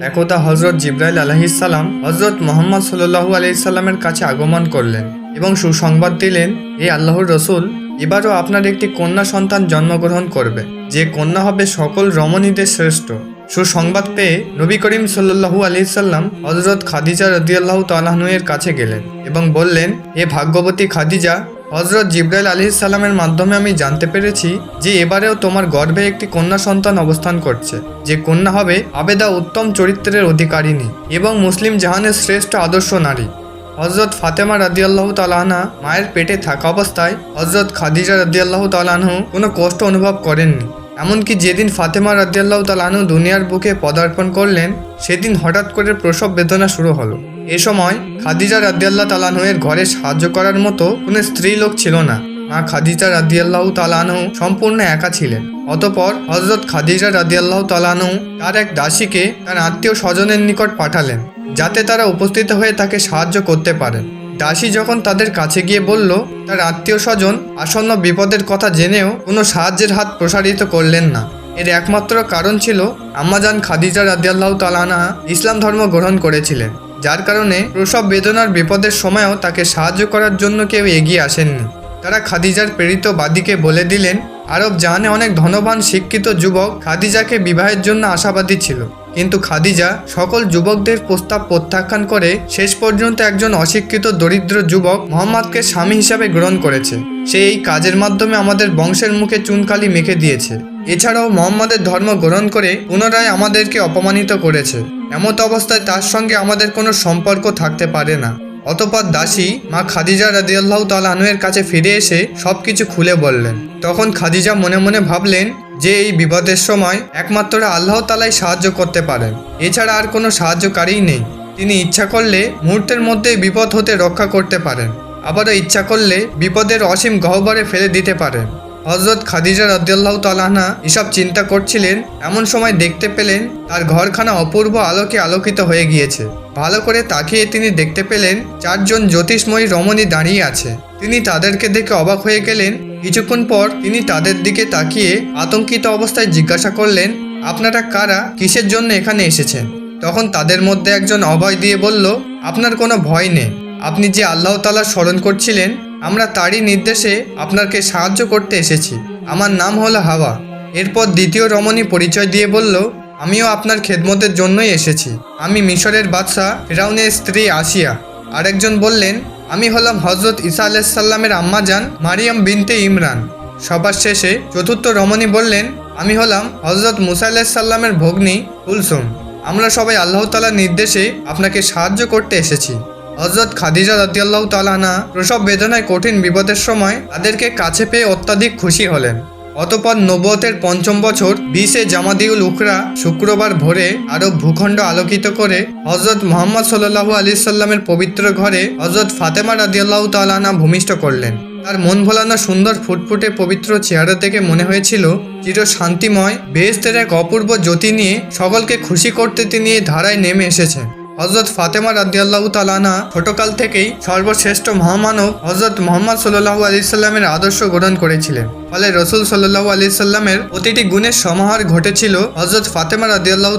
একদা হজরত জিব্রাইল আলহিসাল্লাম হজরত মোহাম্মদ সাল্লু আলহিসাল্লামের কাছে আগমন করলেন এবং সুসংবাদ দিলেন, হে আল্লাহর রসুল, এবারও আপনার একটি কন্যা সন্তান জন্মগ্রহণ করবে। যে কন্যা হবে সকল রমণীদের শ্রেষ্ঠ। সুসংবাদ পেয়ে নবী করিম সাল্লু আলহিসাল্লাম হজরত খাদিজা রদিয়াল্লাহ তালাহনুয়ের কাছে গেলেন এবং বললেন, হে ভাগ্যবতী খাদিজা হজরত জিব্রাইল আলি সাল্লামের মাধ্যমে আমি জানতে পেরেছি যে এবারেও তোমার গর্ভে একটি কন্যা সন্তান অবস্থান করছে। যে কন্যা হবে আবেদা উত্তম চরিত্রের অধিকারিণী এবং মুসলিম জাহানের শ্রেষ্ঠ আদর্শ নারী। হজরত ফাতেমা রাদিয়াল্লাহু তালাহনা মায়ের পেটে থাকা অবস্থায় হজরত খাদিজা রাদিয়াল্লাহু তালাহু কোনো কষ্ট অনুভব করেননি। এমনকি যেদিন ফাতেমা রাদিয়াল্লাহু তালাহু দুনিয়ার বুকে পদার্পণ করলেন, সেদিন হঠাৎ করে প্রসব বেদনা শুরু হলো। এ সময় খাদিজা রাদিয়াল্লাহ তালাহুয়ের ঘরে সাহায্য করার মতো কোনো স্ত্রী লোক ছিল না। মা খাদিজা রাদিয়াল্লাহু তালানহু সম্পূর্ণ একা ছিলেন। অতপর হজরত খাদিজা রাদিয়াল্লাহু তালানহু তার এক দাসীকে তার আত্মীয় স্বজনের নিকট পাঠালেন, যাতে তারা উপস্থিত হয়ে তাকে সাহায্য করতে পারেন। দাসী যখন তাদের কাছে গিয়ে বলল, তার আত্মীয় স্বজন আসন্ন বিপদের কথা জেনেও কোনো সাহায্যের হাত প্রসারিত করলেন না। এর একমাত্র কারণ ছিল আম্মাজান খাদিজা রাদিয়াল্লাহু তালানা ইসলাম ধর্ম গ্রহণ করেছিলেন। যার কারণে প্রসব বেদনার বিপদের সময়ও তাকে সাহায্য করার জন্য কেউ এগিয়ে আসেননি। তারা খাদিজার প্রেরিত বাদীকে বলে দিলেন, আরব জাহানে অনেক ধনবান, শিক্ষিত যুবক খাদিজাকে বিবাহের জন্য আশাবাদী ছিল। কিন্তু খাদিজা সকল যুবকদের প্রস্তাব প্রত্যাখ্যান করে শেষ পর্যন্ত একজন অশিক্ষিত, দরিদ্র যুবক মোহাম্মদকে স্বামী হিসাবে গ্রহণ করেছে। সে এই কাজের মাধ্যমে আমাদের বংশের মুখে চুনকালি মেখে দিয়েছে। এছাড়াও মোহাম্মদের ধর্ম গ্রহণ করে পুনরায় আমাদেরকে অপমানিত করেছে। এমত অবস্থায় তার সঙ্গে আমাদের কোনো সম্পর্ক থাকতে পারে না। অতপর দাসী মা খাদিজা রাদিয়াল্লাহু তালাহুয়ের কাছে ফিরে এসে সব কিছু খুলে বললেন। তখন খাদিজা মনে মনে ভাবলেন যে এই বিপদের সময় একমাত্র আল্লাহ তালাই সাহায্য করতে পারেন। এছাড়া আর কোনো সাহায্যকারীই নেই। তিনি ইচ্ছা করলে মুহূর্তের মধ্যে বিপদ হতে রক্ষা করতে পারেন। আবারও ইচ্ছা করলে বিপদের অসীম গহ্বরে ফেলে দিতে পারেন। হজরত খাদিজা রাদিয়াল্লাহু তালাহা এসব চিন্তা করছিলেন, এমন সময় দেখতে পেলেন তার ঘরখানা অপূর্ব আলোকে আলোকিত হয়ে গিয়েছে। ভালো করে তাকিয়ে তিনি দেখতে পেলেন চারজন জ্যোতিষময়ী রমণী দাঁড়িয়ে আছে। তিনি তাদেরকে দেখে অবাক হয়ে গেলেন। কিছুক্ষণ পর তিনি তাদের দিকে তাকিয়ে আতঙ্কিত অবস্থায় জিজ্ঞাসা করলেন, আপনারা কারা? কিসের জন্য এখানে এসেছেন? তখন তাদের মধ্যে একজন অভয় দিয়ে বলল, আপনার কোনো ভয় নেই। আপনি যে আল্লাহ তালা স্মরণ করছিলেন আমরা তারই নির্দেশে আপনাকে সাহায্য করতে এসেছি। আমার নাম হলো হাওয়া। এরপর দ্বিতীয় রমণী পরিচয় দিয়ে বলল, আমিও আপনার খেদমতের জন্যই এসেছি। আমি মিশরের বাদশাহ ফেরাউনের স্ত্রী আসিয়া। আরেকজন বললেন, আমি হলাম হজরত ঈসা আলাইসাল্লামের আম্মা যান মারিয়াম বিনতে ইমরান। সবার শেষে চতুর্থ রমণী বললেন, আমি হলাম হজরত মুসা আলাইসাল্লামের ভগ্নী কুলসুম। আমরা সবাই আল্লাহ তালার নির্দেশে আপনাকে সাহায্য করতে এসেছি। হজরত খাদিজা রাদিয়াল্লাহ তালানা প্রসব বেদনায় কঠিন বিপদের সময় তাদেরকে কাছে পেয়ে অত্যাধিক খুশি হলেন। অতপর নবতের পঞ্চম বছর, বিশে জামাদিউল উখরা শুক্রবার ভোরে আরব ভূখণ্ড আলোকিত করে হজরত মোহাম্মদ সাল্লাহু আলি সাল্লামের পবিত্র ঘরে হজরত ফাতেমা রাদিয়াল্লাহ তালানা ভূমিষ্ঠ করলেন। তার মন ভোলানো সুন্দর ফুটফুটে পবিত্র চেহারা থেকে মনে হয়েছিল চির শান্তিময় বেহেস্তের এক অপূর্ব জ্যোতি নিয়ে সকলকে খুশি করতে তিনি ধারায় নেমে এসেছেন। হজরত ফাতেমা রাদিয়াল্লাহ তালানা ছোটকাল থেকেই সর্বশ্রেষ্ঠ মহামানব হজরত মোহাম্মদ সাল্লাহু আলি সাল্লামের আদর্শ গ্রহণ করেছিলেন। ফলে রসুল সাল্লাহু আলি সাল্লামের প্রতিটি গুণের সমাহার ঘটেছিল হজরত ফাতেমা রাদিয়াল্লাহ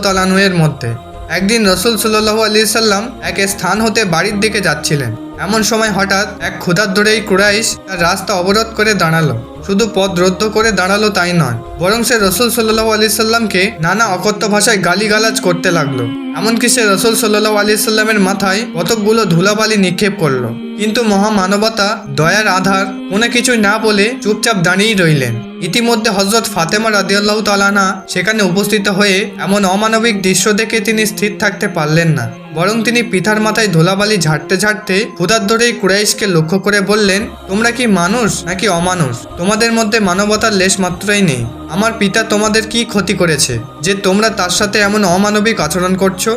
এর মধ্যে। একদিন রসুল সাল্লাহু আলি সাল্লাম এক স্থান হতে বাড়ির দিকে যাচ্ছিলেন। এমন সময় হঠাৎ এক ক্ষুধার ধরেই কুরাইশ তার রাস্তা অবরোধ করে দাঁড়াল। শুধু পথ রদ্দ করে দাঁড়াল তাই নয়, বরং সে রসুল সাল্লাহ আলি সাল্লামকে নানা অকথ্য ভাষায় গালিগালাজ করতে লাগল। এমনকি সে রসুল সাল্লাহ আলি সাল্লামের মাথায় কতকগুলো ধুলাবালি নিক্ষেপ করল। কিন্তু মহামানবতা, দয়ার আধার, কোনো কিছুই না বলে চুপচাপ দাঁড়িয়েই রইলেন। ইতিমধ্যে হজরত ফাতেমা রাদিয়াল্লাহ তালানা সেখানে উপস্থিত হয়ে এমন অমানবিক দৃশ্য দেখে তিনি স্থির থাকতে পারলেন না। বরং তিনি পিতার মাথায় ধুলাবালি ঝাড়তে ঝাড়তে হুদার ধরেই কুরাইশকে লক্ষ্য করে বললেন, তোমরা কি মানুষ নাকি অমানুষ? তোমাদের মধ্যে মানবতার লেশ মাত্রই নেই। আমার পিতা তোমাদের কি ক্ষতি করেছে? যে তোমরা তার সাথে এমন অমানবিক আচরণ করছ?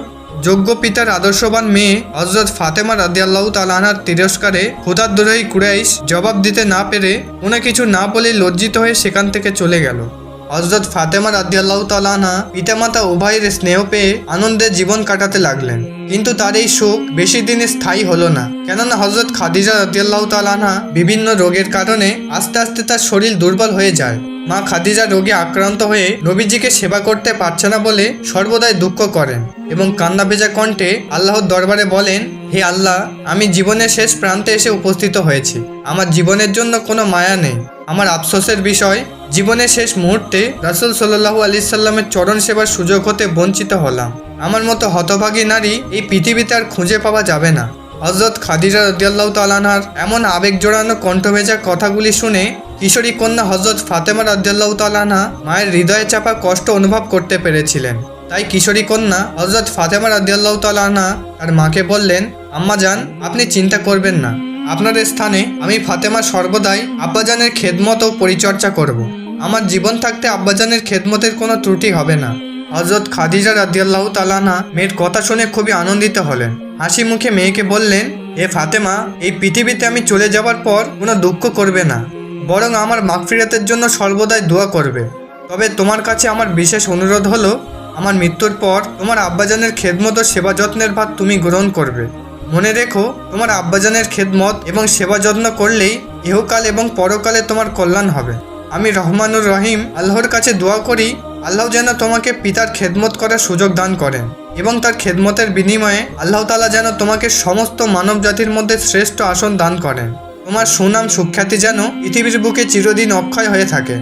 যোগ্য পিতার আদর্শবান মেয়ে হজরত ফাতেমা রাদিয়াল্লাহু তালাহার তিরস্কারে হুদার দূরেই কুরাইশ জবাব দিতে না পেরে কোনো কিছু না বলে লজ্জিত হয়ে সেখান থেকে চলে গেল। হজরত ফাতেমা রাদিয়াল্লাহু তালানা পিতামাতা উভয়ের স্নেহ পেয়ে আনন্দে জীবন কাটাতে লাগলেন। কিন্তু তার এই সুখ বেশি দিনে স্থায়ী হলো না। কেননা হজরত খাদিজা রাদিয়াল্লাহু তালানা বিভিন্ন রোগের কারণে আস্তে আস্তে তার শরীর দুর্বল হয়ে যায়। মা খাদিজা রোগে আক্রান্ত হয়ে নবীজিকে সেবা করতে পারছে না বলে সর্বদাই দুঃখ করেন এবং কান্না ভেজা কণ্ঠে আল্লাহর দরবারে বলেন, হে আল্লাহ, আমি জীবনের শেষ প্রান্তে এসে উপস্থিত হয়েছি। আমার জীবনের জন্য কোনো মায়া নেই। আমার আফসোসের বিষয়, জীবনের শেষ মুহূর্তে রাসুল সাল্লাহু আলি সাল্লামের চরণ সেবার সুযোগ হতে বঞ্চিত হলাম। আমার মতো হতভাগী নারী এই পৃথিবীতে আর খুঁজে পাওয়া যাবে না। হজরত খাদিজা রদিয়াল্লাহ তালানহার এমন আবেগ জোড়ানো কণ্ঠভেজা কথাগুলি শুনে কিশোরী কন্যা হজরত ফাতেমা রদিয়াল্লাহ তালানহা মায়ের হৃদয়ে চাপা কষ্ট অনুভব করতে পেরেছিলেন। তাই কিশোরী কন্যা হজরত ফাতেমা রদিয়াল্লাহ তালানহা তার মাকে বললেন, আম্মা যান, আপনি চিন্তা করবেন না। আপনার স্থানে আমি ফাতেমা সর্বদাই আব্বাজানের খেদমত ও পরিচর্যা করব। আমার জীবন থাকতে আব্বাজানের খেদমতের কোনো ত্রুটি হবে না। হজরত খাদিজা রাদিয়াল্লাহু তালানা মেয়ের কথা শুনে খুবই আনন্দিত হলেন। হাসি মুখে মেয়েকে বললেন এ ফাতেমা, এই পৃথিবীতে আমি চলে যাবার পর কোনো দুঃখ করবে না। বরং আমার মাগফিরাতের জন্য সর্বদাই দোয়া করবে। তবে তোমার কাছে আমার বিশেষ অনুরোধ হলো, আমার মৃত্যুর পর তোমার আব্বাজানের খেদমত সেবা যত্নের ভাত তুমি গ্রহণ করবে। মনে রেখো, তোমার আব্বাজানের খেদমত এবং সেবা যত্ন করলেই ইহকাল এবং পরকালে তোমার কল্যাণ হবে। আমি রহমানুর রহিম, আল্লাহর কাছে দোয়া করি, আল্লাহ যেন তোমাকে পিতার খেদমত করার সুযোগ দান করেন এবং তার খেদমতের বিনিময়ে আল্লাহ তালা যেন তোমাকে সমস্ত মানব জাতির মধ্যে শ্রেষ্ঠ আসন দান করেন। তোমার সুনাম সুখ্যাতি যেন পৃথিবীর বুকে চিরদিন অক্ষয় হয়ে থাকে।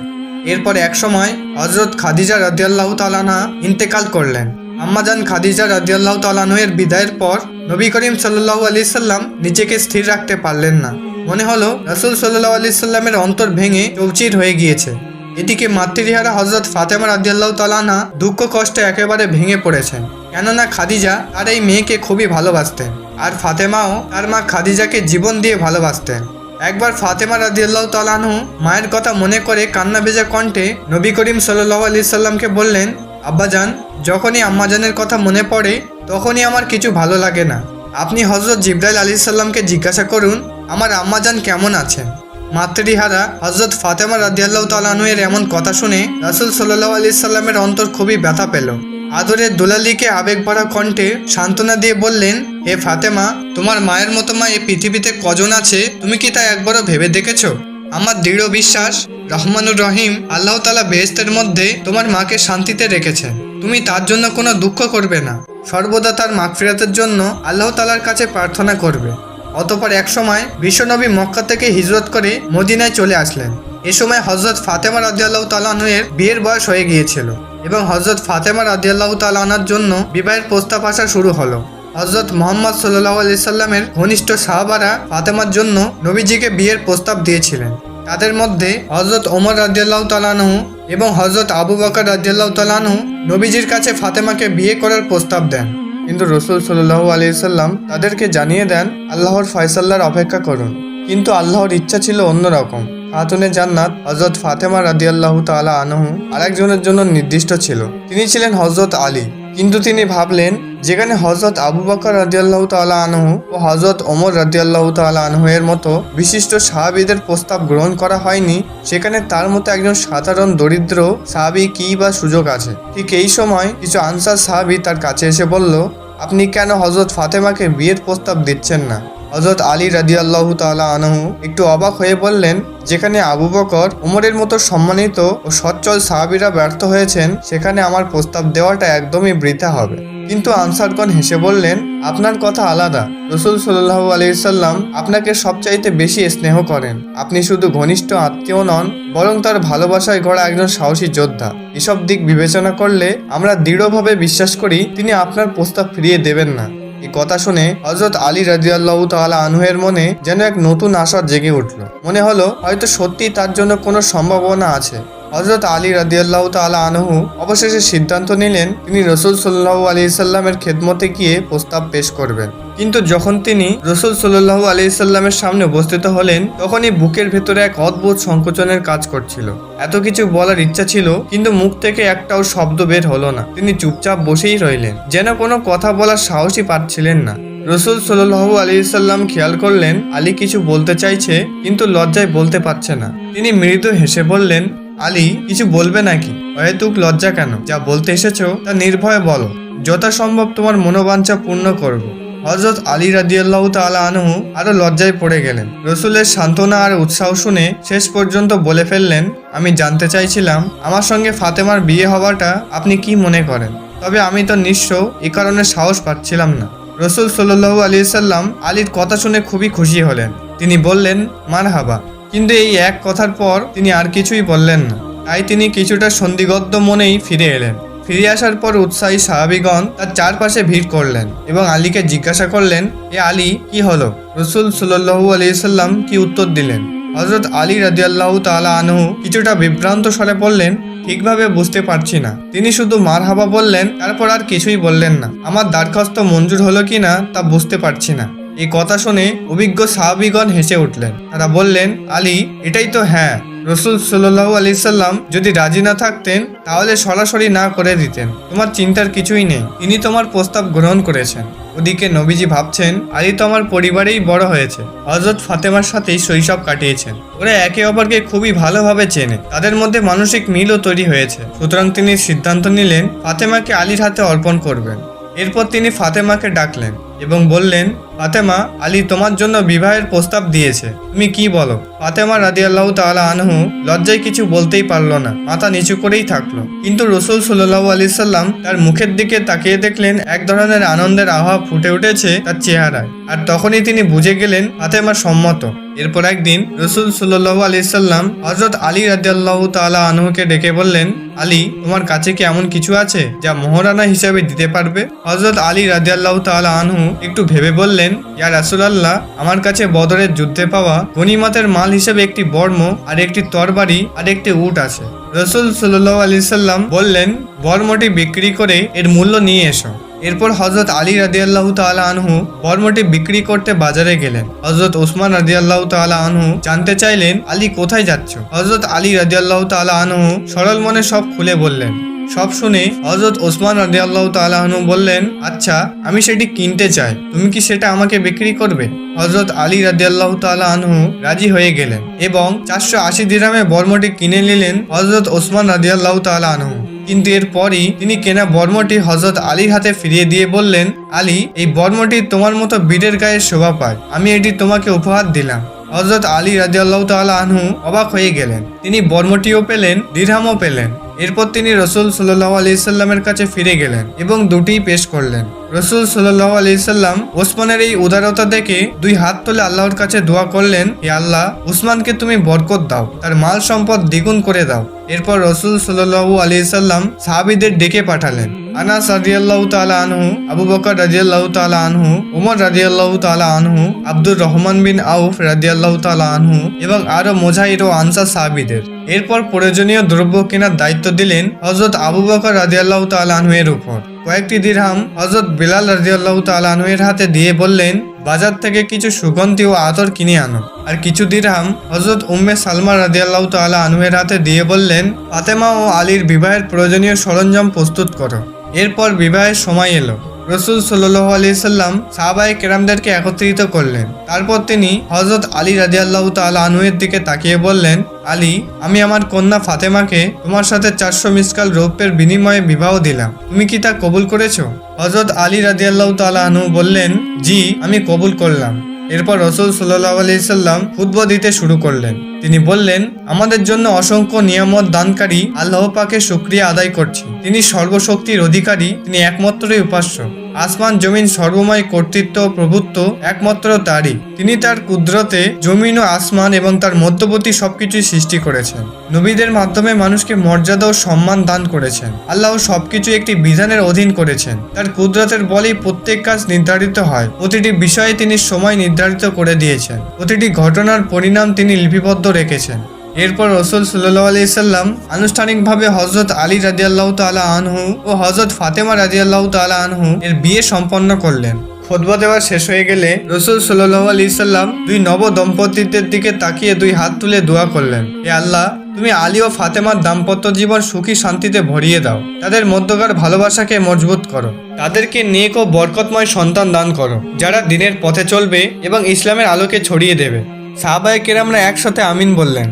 এরপর একসময় হজরত খাদিজা রাদিয়াল্লাহু তালানা ইন্তেকাল করলেন। আম্মাজান খাদিজা রাদিয়াল্লাহ তালানহের বিদায়ের পর নবী করিম সাল্লাহ আলি সাল্লাম নিজেকে স্থির রাখতে পারলেন না। মনে হলো রসুল সাল্লাহ আলি সাল্লামের অন্তর ভেঙে চৌচির হয়ে গিয়েছে। এদিকে মাতৃহারা হজরত ফাতেমা রাদিয়াল্লাহ তালানা দুঃখ কষ্টে একেবারে ভেঙে পড়েছেন। কেননা খাদিজা তার এই মেয়েকে খুবই ভালোবাসতেন আর ফাতেমাও তার মা খাদিজাকে জীবন দিয়ে ভালোবাসতেন। একবার ফাতেমা রাদিয়াল্লাহ তালানহু মায়ের কথা মনে করে কান্না ভেজা কণ্ঠে নবী করিম সাল্লাহ আলি সাল্লামকে বললেন আব্বাজান, যখনই আম্মাজানের কথা মনে পড়ে, তখনই আমার কিছু ভালো লাগে না। আপনি হজরত জিব্রাইল আলী সাল্লামকে জিজ্ঞাসা করুন, আমার আম্মাজান কেমন আছেন? মাতৃহারা হজরত ফাতেমা রাদিয়াল্লাহ তালানুয়ের এমন কথা শুনে রাসুল সাল্লাহ আলি সাল্লামের অন্তর খুবই ব্যথা পেল। আদরের দুলালিকে আবেগ ভরা কণ্ঠে সান্ত্বনা দিয়ে বললেন, হে ফাতেমা, তোমার মায়ের মতো মা এই পৃথিবীতে কজন আছে? তুমি কি তা একবারও ভেবে দেখেছ? আমার দৃঢ় বিশ্বাস, রহমানুর রহিম আল্লাহ তালা বেহেস্তের মধ্যে তোমার মাকে শান্তিতে রেখেছেন। তুমি তার জন্য কোনো দুঃখ করবে না। সর্বদা তার মাগফিরাতের জন্য আল্লাহ তালার কাছে প্রার্থনা করবে। অতপর একসময় বিশ্বনবী মক্কা থেকে হিজরত করে মদিনায় চলে আসলেন। এ সময় হজরত ফাতেমা রাদিয়াল্লাহ তালাহের বিয়ের বয়স হয়ে গিয়েছিল এবং হজরত ফাতেমা রাদিয়াল্লাহ তালানার জন্য বিবাহের প্রস্তাব আসা শুরু হলো। হজরত মোহাম্মদ সাল্লাহ আলি সাল্লামের ঘনিষ্ঠ সাহাবারা ফাতেমার জন্য নবীজিকে বিয়ের প্রস্তাব দিয়েছিলেন। তাদের মধ্যে হজরত ওমর রাজিয়াল্লাহ তালানহু এবং হজরত আবু বকর রাজিয়াল্লাহ তালানহু নবীজির কাছে ফাতেমাকে বিয়ে করার প্রস্তাব দেন। কিন্তু রসুল সাল্লাহ আলি সাল্লাম তাদেরকে জানিয়ে দেন, আল্লাহর ফয়সাল্লার অপেক্ষা করুন। কিন্তু আল্লাহর ইচ্ছা ছিল অন্যরকম। খাতুনে জান্নাত হজরত ফাতেমা রাদিয়াল্লাহ তালা আনহু আরেকজনের জন্য নির্দিষ্ট ছিল। তিনি ছিলেন হজরত আলী। কিন্তু তিনি ভাবলেন যেখানে হজরত আবু বাকর রাজিয়াল্লাহ তালা আনহু ও হজরত ওমর রাজিয়াল্লাহ তালা আনহু এর মতো বিশিষ্ট সাহাবিদের প্রস্তাব গ্রহণ করা হয়নি, সেখানে তার মতো একজন সাধারণ দরিদ্র সাহাবি কি বা সুযোগ আছে? ঠিক এই সময় কিছু আনসার সাহাবি তার কাছে এসে বলল, আপনি কেন হজরত ফাতেমাকে বিয়ের প্রস্তাব দিচ্ছেন না? হজরত আলী রাদিয়াল্লাহু তাআলা আনহু একটু অবাক হয়ে বললেন, যেখানে আবু বকর উমরের মতো সম্মানিত ও সচ্ছল সাহাবিরা ব্যর্থ হয়েছেন, সেখানে আমার প্রস্তাব দেওয়াটা একদমই বৃথা হবে। কিন্তু আনসারগণ হেসে বললেন, আপনার কথা আলাদা। রসুল সাল্লাহ আলাইসাল্লাম আপনাকে সবচাইতে বেশি স্নেহ করেন। আপনি শুধু ঘনিষ্ঠ আত্মীয় নন, বরং তার ভালোবাসায় গড়া একজন সাহসী যোদ্ধা। এসব দিক বিবেচনা করলে আমরা দৃঢ়ভাবে বিশ্বাস করি, তিনি আপনার প্রস্তাব ফিরিয়ে দেবেন না। এই কথা শুনে হজরত আলী রাজিয়াল্লাহ তালা আনহুয়ের মনে যেন এক নতুন আশা জেগে উঠল। মনে হলো হয়তো সত্যি তার জন্য কোনো সম্ভাবনা আছে। হজরত আলী রাদিয়াল্লাহ তাআলা আনহু অবশেষে সিদ্ধান্ত নিলেন, তিনি রসুল সাল্লাহু আলি সাল্লামের খেদমতে গিয়ে প্রস্তাব পেশ করবেন। কিন্তু যখন তিনি রসুল সাল্লাহু আলি সাল্লামের সামনে উপস্থিত হলেন, তখনই বুকের ভেতরে এক অদ্ভুত সংকোচনের কাজ করছিল। এত কিছু বলার ইচ্ছা ছিল, কিন্তু মুখ থেকে একটাও শব্দ বের হলো না। তিনি চুপচাপ বসেই রইলেন। যেন কোনো কথা বলার সাহসই পাচ্ছিলেন না। রসুল সাল্লু আলী সাল্লাম খেয়াল করলেন, আলী কিছু বলতে চাইছে, কিন্তু লজ্জায় বলতে পারছে না। তিনি মৃদু হেসে বললেন আলী, কিছু বলবে নাকি? অহেতুক লজ্জা কেন? যা বলতে এসেছ, তা নির্ভয়ে বলো। যথাসম্ভব তোমার মনোবাঞ্ছা পূর্ণ করব। হজরত আলী রাদিয়াল্লাহু তাআলা আনহু আরও লজ্জায় পড়ে গেলেন। রসুলের সান্ত্বনা আর উৎসাহ শুনে শেষ পর্যন্ত বলে ফেললেন, আমি জানতে চাইছিলাম আমার সঙ্গে ফাতেমার বিয়ে হওয়াটা আপনি কি মনে করেন? তবে আমি তো নিঃস্ব, এ কারণে সাহস পাচ্ছিলাম না। রসুল সাল্লু আলী সাল্লাম আলীর কথা শুনে খুবই খুশি হলেন। তিনি বললেন মার হাবা কিন্তু এই এক কথার পর তিনি আর কিছুই বললেন না। তাই তিনি কিছুটা সন্দিগদ্ধ মনেই ফিরে এলেন। ফিরে আসার পর উৎসাহী সাহাবিগণ তার চারপাশে ভিড় করলেন এবং আলীকে জিজ্ঞাসা করলেন, এ আলী, কি হলো? রসুল সাল্লু আলি সাল্লাম কি উত্তর দিলেন? হজরত আলী রাজিয়াল্লাহ তালা আনহু কিছুটা বিভ্রান্ত স্বরে বললেন, ঠিকভাবে বুঝতে পারছি না। তিনি শুধু মার মারহাবা বললেন, তারপর আর কিছুই বললেন না। আমার দরখাস্ত মঞ্জুর হলো কি না তা বুঝতে পারছি না। এই কথা শুনে অভিজ্ঞ সাহাবিগণ হেসে উঠলেন। তারা বললেন, আলী, এটাই তো হ্যাঁ। রসুল সাল্লাহু আলি সাল্লাম যদি রাজি না থাকতেন, তাহলে সরাসরি না করে দিতেন। তোমার চিন্তার কিছুই নেই। তিনি তোমার প্রস্তাব গ্রহণ করেছেন। ওদিকে নবীজি ভাবছেন, আলী তো আমার পরিবারেই বড় হয়েছে। হজরত ফাতেমার সাথেই শৈশব কাটিয়েছেন। ওরা একে অপরকে খুবই ভালোভাবে চেনে। তাদের মধ্যে মানসিক মিলও তৈরি হয়েছে। সুতরাং তিনি সিদ্ধান্ত নিলেন, ফাতেমাকে আলীর হাতে অর্পণ করবেন। এরপর তিনি ফাতেমাকে ডাকলেন। এবং বললেন, ফাতেমা, আলী তোমার জন্য বিবাহের প্রস্তাব দিয়েছে। তুমি কি বলো? ফাতেমা রাদিয়াল্লাহ তালা আনহু লজ্জায় কিছু বলতেই পারল না। মাথা নিচু করেই থাকল। কিন্তু রসুল সাল্লাহ আলি সাল্লাম তার মুখের দিকে তাকিয়ে দেখলেন, এক ধরনের আনন্দের আভা ফুটে উঠেছে তার চেহারায়। আর তখনই তিনি বুঝে গেলেন ফাতেমা সম্মত। এরপর একদিন রসুল সাল্লাহ আলি সাল্লাম হজরত আলী রাদিয়াল্লাহ তাআলা আনহুকে ডেকে বললেন, আলী, তোমার কাছে কি এমন কিছু আছে যা মোহরানা হিসাবে দিতে পারবে? হজরত আলী রাদিয়াল্লাহ তাআলা আনহু একটু ভেবে বললেন, ইয়া রাসুল আল্লাহ আমার কাছে বদরের যুদ্ধে পাওয়া গনিমতের মাল হিসেবে একটি বর্ম আর একটি তরবারি আর একটি উট আছে। রসুল সাল্লাহ আলি সাল্লাম বললেন, বর্মটি বিক্রি করে এর মূল্য নিয়ে এসো। এরপর হজরত আলী রাদিয়াল্লাহ তাআলা আনহু বর্মটি বিক্রি করতে বাজারে গেলেন। হজরত ওসমান রাদিয়াল্লাহ তাআলা আনহু জানতে চাইলেন, আলী, কোথায় যাচ্ছ? হজরত আলী রাদিয়াল্লাহ তাআলা আনহু সরল মনে সব খুলে বললেন। সব শুনে হজরত ওসমান রাদিয়াল্লাহ তাআলাহনু বললেন আচ্ছা আমি সেটি কিনতে চাই। তুমি কি সেটা আমাকে বিক্রি করবে? হজরত আলী রাদিয়াল্লাহ তাআলা আনহু রাজি হয়ে গেলেন এবং চারশো আশি দিরামে বর্মটি কিনে নিলেন হজরত ওসমান রাদিয়াল্লাহ তাআলা আনহু। কিন্তু এরপরই তিনি কেনা বর্মটি হজরত আলীর হাতে ফিরিয়ে দিয়ে বললেন, আলী, এই বর্মটি তোমার মতো বীরের গায়ে শোভা পায়। আমি এটি তোমাকে উপহার দিলাম। হজরত আলী রাজিয়াল্লাহ তাল আনহু অবাক হয়ে গেলেন। তিনি বর্মটিও পেলেন, দিরহামও পেলেন। এরপর তিনি রসুল সাল্লাহ আলি সাল্লামের কাছে ফিরে গেলেন এবং দুটি পেশ করলেন। রসুল সাল্লাহ আলি সাল্লাম ওসমানের এই উদারতা দেখে দুই হাত তুলে আল্লাহর কাছে দোয়া করলেন, হে আল্লাহ উসমানকে তুমি বরকত দাও, তার মাল সম্পদ দ্বিগুণ করে দাও। এরপর রসুল সাল্লু আলি সাল্লাম সাহাবিদের ডেকে পাঠালেন। আনাস রাজিয়াল্লাহ তালা আনহু, আবু বকর রাজিয়াল্লাহ তালা আনহু, উমর রাজিয়াল্লাহ তালা আনহু, আব্দুর রহমান বিন আউফ রাজিয়াল্লাহ তালা আনহু এবং আরও মোজাহির ও আনসার সাহাবিদের। এরপর প্রয়োজনীয় দ্রব্য কেনার দায়িত্ব দিলেন হজরত আবু বকর রাজিয়াল্লাহ তালা আনহু এর উপর। কয়েকটি দিরহাম হজরত বিলাল রাজিয়াল্লাহ তালা আনহু এর হাতে দিয়ে বললেন, বাজার থেকে কিছু সুগন্ধি ও আতর কিনে আনো। আর কিছু দিরহাম হজরত উম্মে সালমা রাদিয়াল্লাহ তাআলা আনহুয়ের হাতে দিয়ে বললেন, ফাতেমা ও আলীর বিবাহের প্রয়োজনীয় সরঞ্জাম প্রস্তুত করো। এরপর বিবাহের সময় এলো। রসুল সাল্লাহ আলি সাল্লাম সাহাবাই কেরামদেরকে একত্রিত করলেন। তারপর তিনি হজরত আলী রাজিয়াল্লাহ তাআলা আনহুয়ের দিকে তাকিয়ে বললেন, আলী, আমি আমার কন্যা ফাতেমাকে তোমার সাথে চারশো মিসকাল রৌপ্যের বিনিময়ে বিবাহ দিলাম। তুমি কি তা কবুল করেছ? হজরত আলী রাজিয়াল্লাহ তাআলা আনহু বললেন, জি, আমি কবুল করলাম। এরপর রসুল সাল্লাহ আলি সাল্লাম খুতবা দিতে শুরু করলেন। তিনি বললেন, আমাদের জন্য অসংখ্য নিয়ামত দানকারী আল্লাহ পাকে সুক্রিয়া আদায় করছি। তিনি সর্বশক্তির অধিকারী, তিনি একমাত্রই উপাস্য। আসমান জমিন সর্বময় কর্তৃত্ব প্রভুত্ব একমাত্র তারই। তিনি তার কুদরতে জমিন ও আসমান এবং তার মধ্যবর্তী সবকিছুই সৃষ্টি করেছেন। নবীদের মাধ্যমে মানুষকে মর্যাদা ও সম্মান দান করেছেন। আল্লাহ সবকিছু একটি বিধানের অধীন করেছেন। তার কুদরতের বলেই প্রত্যেক কাজ নির্ধারিত হয়। প্রতিটি বিষয়ে তিনি সময় নির্ধারিত করে দিয়েছেন। প্রতিটি ঘটনার পরিণাম তিনি লিপিবদ্ধ রেখেছেন। এরপর রসুল সাল্লাহ আলি সাল্লাম আনুষ্ঠানিকভাবে হজরত আলী রাজিয়াল্লাহ তালা আনহু ও হজরত ফাতেমা রাজিয়াল্লাহ তালা আনহু এর বিয়ে সম্পন্ন করলেন। খোদবা দেওয়া শেষ হয়ে গেলে রসুল সাল্লাহ আলি সাল্লাম দুই নব দম্পতিদের দিকে তাকিয়ে দুই হাত তুলে দোয়া করলেন এ আল্লাহ, তুমি আলী ও ফাতেমার দাম্পত্য জীবন সুখী শান্তিতে ভরিয়ে দাও। তাদের মধ্যকার ভালোবাসাকে মজবুত করো। তাদেরকে নেক ও বরকতময় সন্তান দান করো, যারা দিনের পথে চলবে এবং ইসলামের আলোকে ছড়িয়ে দেবে। সাহাবায়ে কেরামরা একসাথে আমিন বললেন।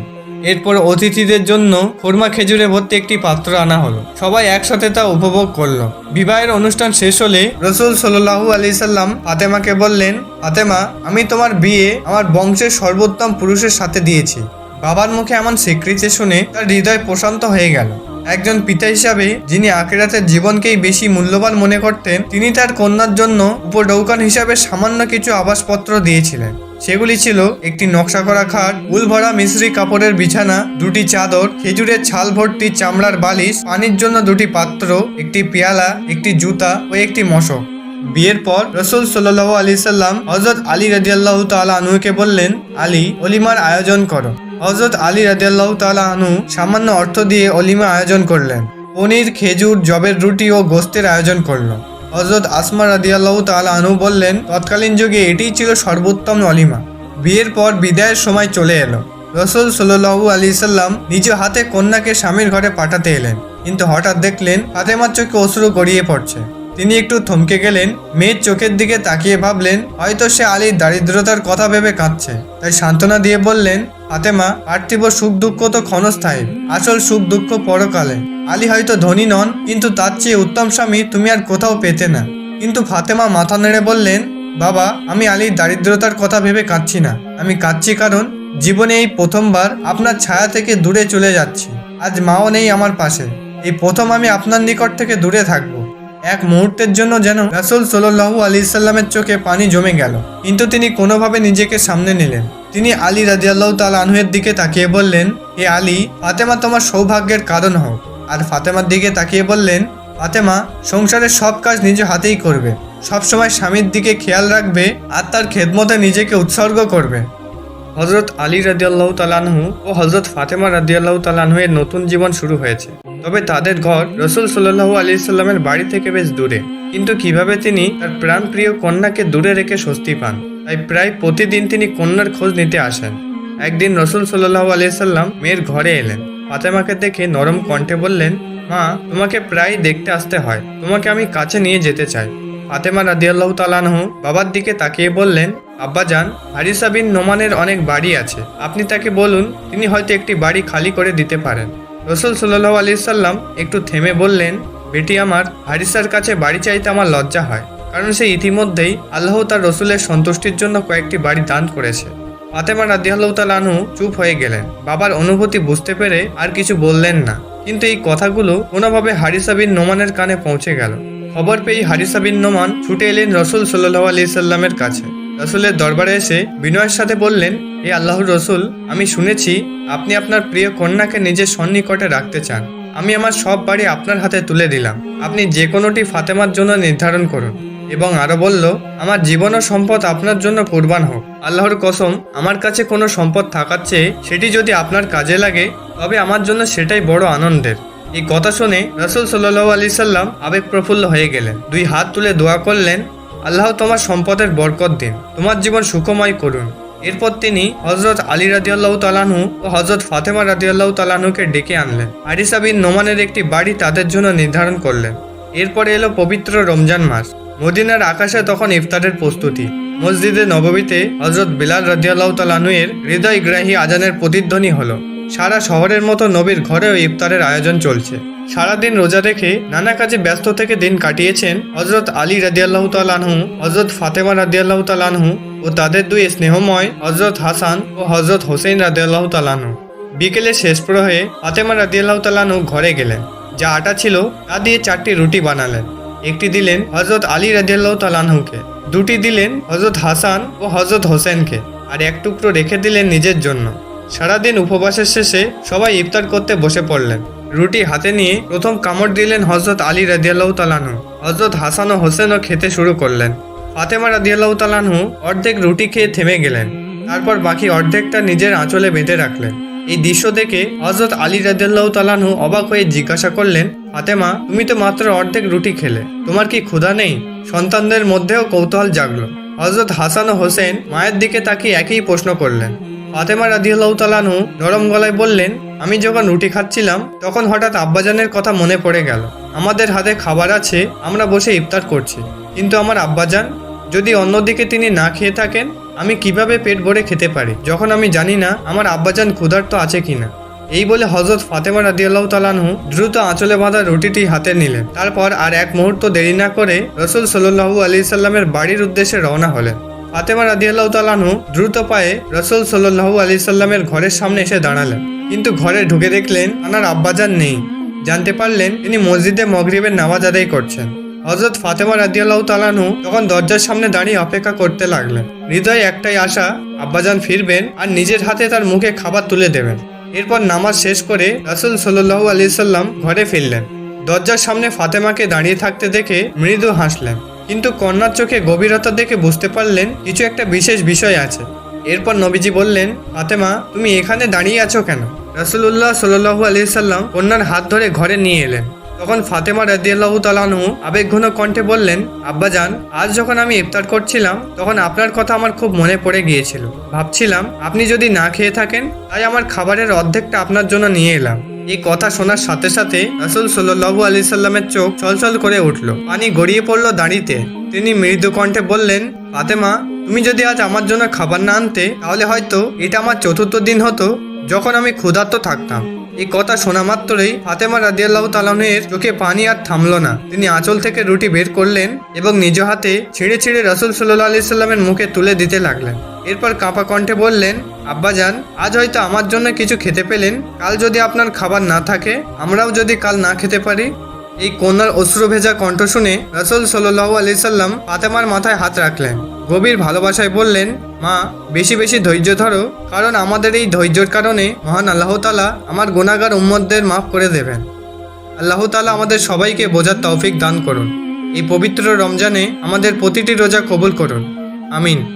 এরপর অতিথিদের জন্য খোরমা খেজুরে ভর্তি একটি পাত্র আনা হলো। সবাই একসাথে তা উপভোগ করল। বিবাহের অনুষ্ঠান শেষ হলে রসুল সাল্লাহু আলি সাল্লাম ফাতেমাকে বললেন, ফাতেমা, আমি তোমার বিয়ে আমার বংশের সর্বোত্তম পুরুষের সাথে দিয়েছি। বাবার মুখে এমন স্বীকৃতি শুনে তার হৃদয় প্রশান্ত হয়ে গেল। একজন পিতা হিসাবে যিনি আখেরাতের জীবনকেই বেশি মূল্যবান মনে করতেন, তিনি তার কন্যার জন্য উপডৌকান হিসাবে সামান্য কিছু আবাসপত্র দিয়েছিলেন। সেগুলি ছিল একটি নকশা করা খাট উল ভরা মিশ্রি কাপড়ের বিছানা, দুটি চাদর, খেজুরের ছাল ভর্তি চামড়ার বালিশ, পানির জন্য দুটি পাত্র, একটি পেয়ালা, একটি জুতা ও একটি মশক। বিয়ের পর রসুল সাল্লাহ আলি সাল্লাম হজরত আলী রাজিয়াল্লাহ তালা আনুকে বললেন, আলী, অলিমার আয়োজন করো। হজরত আলী রাজিয়াল্লাহ তালা আনু সামান্য অর্থ দিয়ে অলিমা আয়োজন করলেন। পনির, খেজুর জবের রুটি ও গোস্তের আয়োজন করল। হজরত আসমা রাদিয়াল্লাহ তালা আনু বললেন, তৎকালীন যুগে এটিই ছিল সর্বোত্তম অলিমা। বিয়ের পর বিদায়ের সময় চলে এলো। রসুল সাল্লু আলি সাল্লাম নিজ হাতে কন্যাকে স্বামীর ঘরে পাঠাতে এলেন। কিন্তু হঠাৎ দেখলেন ফাতেমার চোখে অশ্রু গড়িয়ে পড়ছে। তিনি একটু থমকে গেলেন, মেয়ের চোখের দিকে তাকিয়ে ভাবলেন, হয়তো সে আলীর দারিদ্রতার কথা ভেবে কাঁদছে। তাই সান্ত্বনা দিয়ে বললেন ফাতেমা পার্থিব সুখ দুঃখ তো ক্ষণস্থায়ী। আসল সুখ দুঃখ পরকালে। আলী হয়তো ধনী নন, কিন্তু তার চেয়ে উত্তম স্বামী তুমি আর কোথাও পেতে না। কিন্তু ফাতেমা মাথা নেড়ে বললেন, বাবা, আমি আলীর দারিদ্রতার কথা ভেবে কাঁদছি না। আমি কাঁদছি কারণ জীবনে এই প্রথমবার আপনার ছায়া থেকে দূরে চলে যাচ্ছি। আজ মাও নেই আমার পাশে। এই প্রথম আমি আপনার নিকট থেকে দূরে থাকব। এক মুহূর্তের জন্য যেন রাসুল সোল্লাহু আলি সাল্লামের চোখে পানি জমে গেল। কিন্তু তিনি কোনোভাবে নিজেকে সামনে নিলেন। তিনি আলী রাজিয়াল্লাহ তাল আনহুয়ের দিকে তাকিয়ে বললেন, হে আলী, ফাতেমা তোমার সৌভাগ্যের কারণ হোক। আর ফাতেমার দিকে তাকিয়ে বললেন, ফাতেমা, সংসারের সব কাজ নিজ হাতেই করবে। সবসময় স্বামীর দিকে খেয়াল রাখবে আর তার খেদমতে নিজেকে উৎসর্গ করবে। হজরত আলী রাদিয়াল্লাহু তালানহু ও হজরত ফাতেমা রাদিয়াল্লাহু তালানহু এর নতুন জীবন শুরু হয়েছে। তবে তাদের ঘর রসুল সাল্লাহু আলি সাল্লামের বাড়ি থেকে বেশ দূরে। কিন্তু কীভাবে তিনি তার প্রাণপ্রিয় কন্যাকে দূরে রেখে স্বস্তি পান? তাই প্রায় প্রতিদিন তিনি কন্যার খোঁজ নিতে আসেন। একদিন রসুল সাল্লাহু আলি সাল্লাম মেয়ের ঘরে এলেন। ফাতেমাকে দেখে নরম কণ্ঠে বললেন, মা, তোমাকে প্রায় দেখতে আসতে হয়। তোমাকে আমি কাছে নিয়ে যেতে চাই। ফাতেমা রাদিয়াল্লাহু তালানহু বাবার দিকে তাকিয়ে বললেন আব্বাজান হারিসা বিন নোমানের অনেক বাড়ি আছে। আপনি তাকে বলুন, তিনি হয়তো একটি বাড়ি খালি করে দিতে পারেন। রসুল সাল্লাহ আলি সাল্লাম একটু থেমে বললেন, বেটি আমার, হারিসার কাছে বাড়ি চাইতে আমার লজ্জা হয়। কারণ সে ইতিমধ্যেই আল্লাহ তার রসুলের সন্তুষ্টির জন্য কয়েকটি বাড়ি দান করেছে। ফাতেমা রাদিয়াল্লাহু তালানহু চুপ হয়ে গেলেন। বাবার অনুভূতি বুঝতে পেরে আর কিছু বললেন না। কিন্তু এই কথাগুলো কোনোভাবে হারিসা বিন নোমানের কানে পৌঁছে গেল। খবর পেয়ে হারিসা বিন নোমান ছুটে এলেন রসুল সাল্লাহ আলি সাল্লামের কাছে। রসুলের দরবারে এসে বিনয়ের সাথে বললেন, হে আল্লাহর রসুল, আমি শুনেছি আপনি আপনার প্রিয় কন্যাকে নিজের সন্নিকটে রাখতে চান। আমি আমার সব বাড়ি আপনার হাতে তুলে দিলাম। আপনি যে কোনোটি ফাতেমার জন্য নির্ধারণ করুন। এবং আরও বলল, আমার জীবন ও সম্পদ আপনার জন্য কোরবান হোক। আল্লাহর কসম, আমার কাছে কোনো সম্পদ থাকার চেয়ে সেটি যদি আপনার কাজে লাগে, তবে আমার জন্য সেটাই বড় আনন্দের। এই কথা শুনে রসুল সাল্লাহ আলি সাল্লাম আবেগ প্রফুল্ল হয়ে গেলেন। দুই হাত তুলে দোয়া করলেন, আল্লাহ তোমার সম্পদের বরকত দিন, তোমার জীবন সুখময় করুন। এরপর তিনি হজরত আলী রাদিয়াল্লাহ তালানহু ও হজরত ফাতেমা রাদিয়াল্লাহ তালানহুকে ডেকে আনলেন। হারিসা বিন নোমানের একটি বাড়ি তাদের জন্য নির্ধারণ করলেন। এরপরে এলো পবিত্র রমজান মাস। মদিনার আকাশে তখন ইফতারের প্রস্তুতি। মসজিদে নববীতে হজরত বিলাল রাদিয়াল্লাহ তালানুয়ের হৃদয় গ্রাহী আজানের প্রতিধ্বনি হলো। সারা শহরের মতো নবীর ঘরেও ইফতারের আয়োজন চলছে। সারাদিন রোজা রেখে নানা কাজে ব্যস্ত থেকে দিন কাটিয়েছেন হজরত আলী রাদিয়াল্লাহ তালানহু হজরত ফাতেমা রাদিয়াল্লাহ তালানহু ও তাদের দুই স্নেহময় হজরত হাসান ও হজরত হোসেন রাদিয়াল্লাহ তালানহু বিকেলে শেষ প্রহরে ফাতেমা রাদিয়াল্লাহ তালানহু ঘরে গেলেন। যা আটা ছিল তা দিয়ে চারটি রুটি বানালেন। একটি দিলেন হজরত আলী রাদিয়াল্লাহ তালানহুকে দুটি দিলেন হজরত হাসান ও হজরত হোসেনকে, আর এক টুকরো রেখে দিলেন নিজের জন্য। সারাদিন উপবাসের শেষে সবাই ইফতার করতে বসে পড়লেন। রুটি হাতে নিয়ে প্রথম কামড় দিলেন হজরত আলী রাদিয়াল্লাহ তালানহু হজরত হাসান ও হোসেনও খেতে শুরু করলেন। ফাতেমা রাদিয়াল্লাহ তালানহু অর্ধেক রুটি খেয়ে থেমে গেলেন। তারপর বাকি অর্ধেকটা নিজের আঁচলে বেঁধে রাখলেন। এই দৃশ্য দেখে হজরত আলী রাদিয়াল্লাহ তালানহু অবাক হয়ে জিজ্ঞাসা করলেন, ফাতেমা, তুমি তো মাত্র অর্ধেক রুটি খেলে, তোমার কি ক্ষুধা নেই? সন্তানদের মধ্যেও কৌতূহল জাগলো। হজরত হাসান ও হোসেন মায়ের দিকে তাকিয়ে একই প্রশ্ন করলেন। ফাতেমা রাদিয়াল্লাহু তালানহু নরম গলায় বললেন, আমি যখন রুটি খাচ্ছিলাম, তখন হঠাৎ আব্বাজানের কথা মনে পড়ে গেল। আমাদের হাতে খাবার আছে, আমরা বসে ইফতার করছি। কিন্তু আমার আব্বাজান যদি অন্যদিকে তিনি না খেয়ে থাকেন, আমি কীভাবে পেট ভরে খেতে পারি? যখন আমি জানি না আমার আব্বাজান ক্ষুধার্ত আছে কিনা। এই বলে হজরত ফাতেমা রাদিয়াল্লাহ তালানহু দ্রুত আঁচলে বাঁধা রুটিটি হাতে নিলেন। তারপর আর এক মুহূর্ত দেরি না করে রসুল সাল্লু আলি সাল্লামের বাড়ির উদ্দেশ্যে রওনা হলেন। ফাতেমা রাদিয়াল্লাহ তালানহু দ্রুত পায়ে রসুল সাল্লু আলি সাল্লামের ঘরের সামনে এসে দাঁড়ালেন। কিন্তু ঘরে ঢুকে দেখলেন আনার আব্বাজান নেই। জানতে পারলেন তিনি মসজিদে মগরিবের নামাজ আদায় করছেন। হজরত ফাতেমা রাদিয়াল্লাহ তালানহু তখন দরজার সামনে দাঁড়িয়ে অপেক্ষা করতে লাগলেন, হৃদয়ে একটাই আশা, আব্বাজান ফিরবেন আর নিজের হাতে তার মুখে খাবার তুলে দেবেন। এরপর নামাজ শেষ করে রাসুল সাল্লু আলি সাল্লাম ঘরে ফিরলেন। দরজার সামনে ফাতেমাকে দাঁড়িয়ে থাকতে দেখে মৃদু হাসলেন। কিন্তু কন্যার চোখে গভীরতা দেখে বুঝতে পারলেন কিছু একটা বিশেষ বিষয় আছে। এরপর নবীজি বললেন, ফাতেমা, তুমি এখানে দাঁড়িয়ে আছো কেন? রাসুল্লাহ সাল্লু আলি সাল্লাম কন্যার হাত ধরে ঘরে নিয়ে এলেন। তখন ফাতেমা রাদিয়াল্লাহ তালানহু আবেগঘন কণ্ঠে বললেন আব্বাজান আজ যখন আমি ইফতার করছিলাম, তখন আপনার কথা আমার খুব মনে পড়ে গিয়েছিল। ভাবছিলাম, আপনি যদি না খেয়ে থাকেন, তাই আমার খাবারের অর্ধেকটা আপনার জন্য নিয়ে এলাম। এই কথা শোনার সাথে সাথে রাসুল সাল্লু আলি সাল্লামের চোখ ছলছল করে উঠল। পানি গড়িয়ে পড়ল দাঁড়িতে। তিনি মৃদু কণ্ঠে বললেন, ফাতেমা, তুমি যদি আজ আমার জন্য খাবার না আনতে, তাহলে হয়তো এটা আমার চতুর্থ দিন হতো, যখন আমি ক্ষুধার্ত থাকতাম। এই কথা শোনা মাত্রই ফাতেমা রাজিয়াল্লাহ তালানের চোখে পানি আর থামলো না। তিনি আঁচল থেকে রুটি বের করলেন এবং নিজ হাতে ছিঁড়ে ছিঁড়ে রসুল সাল্লাহ আলি সাল্লামের মুখে তুলে দিতে লাগলেন। এরপর কাঁপা কণ্ঠে বললেন, আব্বাজান, আজ হয়তো আমার জন্য কিছু খেতে পেলেন। কাল যদি আপনার খাবার না থাকে, আমরাও যদি কাল না খেতে পারি। এই কন্যার অশ্রু ভেজা কণ্ঠ শুনে রসুল সাল্লাহ আলি সাল্লাম ফাতেমার মাথায় হাত রাখলেন। গভীর ভালোবাসায় বললেন, মা, বেশি বেশি ধৈর্য ধরো, কারণ আমাদের এই ধৈর্যের কারণে মহান আল্লাহ তালা আমার গুণাগার উম্মদদের মাফ করে দেবেন। আল্লাহ তালা আমাদের সবাইকে বোঝার তৌফিক দান করুন। এই পবিত্র রমজানে আমাদের প্রতিটি রোজা কবুল করুন। আমিন।